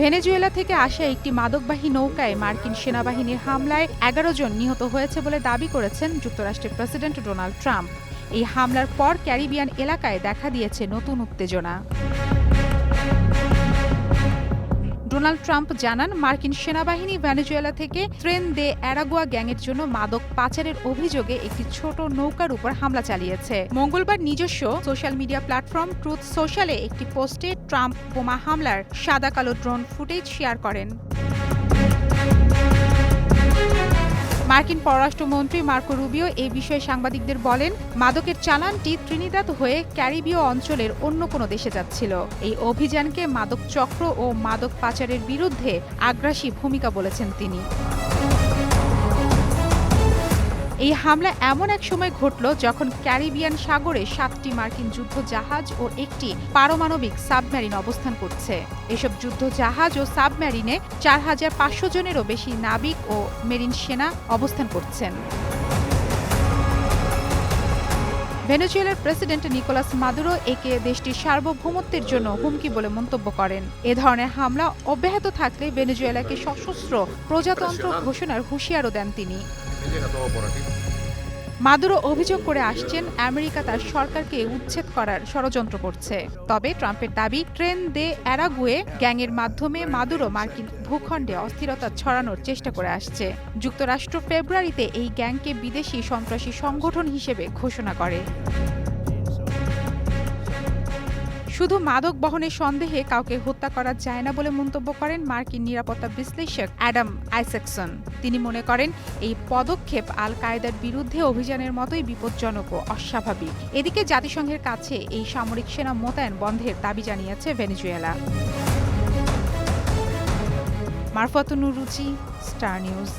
Venezuela থেকে আসা একটি মাদকবাহী নৌকায় মার্কিন সেনাবাহিনীর হামলায় এগারো জন নিহত হয়েছে বলে দাবি করেছেন যুক্তরাষ্ট্রের প্রেসিডেন্ট ডোনাল্ড ট্রাম্প। এই হামলার পর ক্যারিবিয়ান এলাকায় দেখা দিয়েছে নতুন উত্তেজনা। ডোনাল্ড ট্রাম্প জানান, মার্কিন সেনাবাহিনী ভেনেজুয়েলা থেকে ট্রেন দে অ্যারাগুয়া গ্যাংয়ের জন্য মাদক পাচারের অভিযোগে একটি ছোট নৌকার উপর হামলা চালিয়েছে। মঙ্গলবার নিজস্ব সোশ্যাল মিডিয়া প্ল্যাটফর্ম ট্রুথ সোশ্যালে একটি পোস্টে ট্রাম্প বোমা হামলার সাদা কালো ড্রোন ফুটেজ শেয়ার করেন। মার্কিন পররাষ্ট্রমন্ত্রী মার্কো রুবিও এই বিষয়ে সাংবাদিকদের বলেন, মাদকের চালানটি ত্রিনিদাদ হয়ে ক্যারিবীয় অঞ্চলের অন্য কোনো দেশে যাচ্ছিল। এই অভিযানকে মাদক চক্র ও মাদক পাচারের বিরুদ্ধে আগ্রাসী ভূমিকা বলেছেন তিনি। এই হামলা এমন এক সময় ঘটল যখন ক্যারিবিয়ান সাগরে সাতটি মার্কিন যুদ্ধ জাহাজ ও একটি পারমাণবিক সাবমেরিন অবস্থান করছে। এসব যুদ্ধ জাহাজ ও সাবমেরিনে চার হাজার পাঁচশো জনেরও বেশি নাবিক ও মেরিন সেনা অবস্থান করছেন। ভেনেজুয়েলার প্রেসিডেন্ট নিকোলাস মাদুরো একে দেশটির সার্বভৌমত্বের জন্য হুমকি বলে মন্তব্য করেন। এ ধরনের হামলা অব্যাহত থাকলে ভেনেজুয়েলাকে সশস্ত্র প্রজাতন্ত্র ঘোষণার হুঁশিয়ারও দেন তিনি। মাদুরো অভিযোগ করে আসছেন, আমেরিকা তার সরকারকে উচ্ছেদ করার ষড়যন্ত্র করছে। তবে ট্রাম্পের দাবি, ট্রেন দে অ্যারাগুয়ে গ্যাংয়ের মাধ্যমে মাদুরো মার্কিন ভূখণ্ডে অস্থিরতা ছড়ানোর চেষ্টা করে আসছে। যুক্তরাষ্ট্র ফেব্রুয়ারিতে এই গ্যাংকে বিদেশি সন্ত্রাসী সংগঠন হিসেবে ঘোষণা করে। শুধু মাদক বহনের সন্দেহে কাউকে হত্যা করা যায় না বলে মন্তব্য করেন মার্কিন নিরাপত্তা বিশ্লেষক অ্যাডাম আইসেকসন। তিনি মনে করেন, এই পদক্ষেপ আল কায়েদার বিরুদ্ধে অভিযানের মতোই বিপজ্জনক ও অস্বাভাবিক। এদিকে জাতিসংঘের কাছে এই সামরিক সেনা মোতায়েন বন্ধের দাবি জানিয়েছে ভেনেজুয়েলা। মারফতুনুর star news.